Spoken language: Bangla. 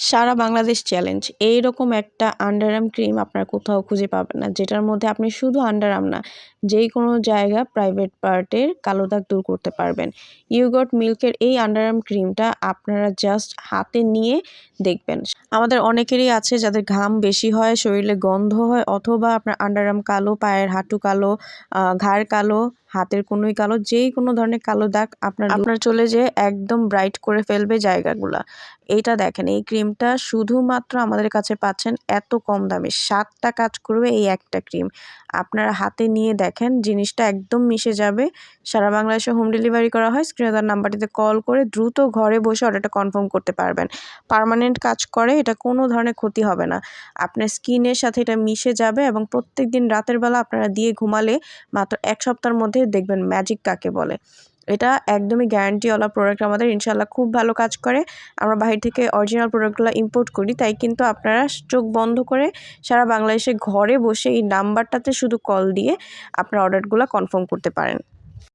সারা বাংলাদেশ চ্যালেঞ্জ এই রকম একটা আন্ডারআর্ম ক্রিম আপনার কোথাও খুঁজে পাবেন না, যেটার মধ্যে আপনি শুধু আন্ডারআর্ম না যেই কোনো জায়গা প্রাইভেট পার্টের কালো দাগ দূর করতে পারবেন। ইউগট মিল্কের এই আন্ডারআর্ম ক্রিমটা আপনারা জাস্ট হাতে নিয়ে দেখবেন। আমাদের অনেকেরই আছে যাদের ঘাম বেশি হয়, শরীরে গন্ধ হয়, অথবা আপনার আন্ডারআর্ম কালো, পায়ের হাঁটু কালো ঘাড় কালো হাতের কোনোই কালো, যেই কোনো ধরনের কালো দাগ আপনার আপনার চলে যেয়ে একদম ব্রাইট করে ফেলবে জায়গাগুলা। এইটা দেখেন, এই ক্রিমটা শুধুমাত্র আমাদের কাছে পাচ্ছেন এত কম দামে। সাতটা কাজ করবে এই একটা ক্রিম আপনারা হাতে নিয়ে দেখেন, জিনিসটা একদম মিশে যাবে। সারা বাংলাদেশে হোম ডেলিভারি করা হয় স্ক্রিনে তার নাম্বারটিতে কল করে দ্রুত ঘরে বসে অর্ডারটা কনফার্ম করতে পারবেন। পারমানেন্ট কাজ করে, এটা কোনো ধরনের ক্ষতি হবে না। আপনার স্কিনের সাথে এটা মিশে যাবে এবং প্রত্যেক দিন রাতের বেলা আপনারা দিয়ে ঘুমালে মাত্র এক সপ্তাহের মধ্যে দেখবেন ম্যাজিক কাকে বলে। এটা একদমই গ্যারান্টিওয়ালা প্রোডাক্ট আমাদের ইনশাল্লাহ খুব ভালো কাজ করে। আমরা বাহির থেকে অরিজিনাল প্রোডাক্টগুলো ইম্পোর্ট করি, তাই কিন্তু আপনারা চোখ বন্ধ করে সারা বাংলাদেশে ঘরে বসে এই নাম্বারটাতে শুধু কল দিয়ে আপনার অর্ডারগুলো কনফার্ম করতে পারেন।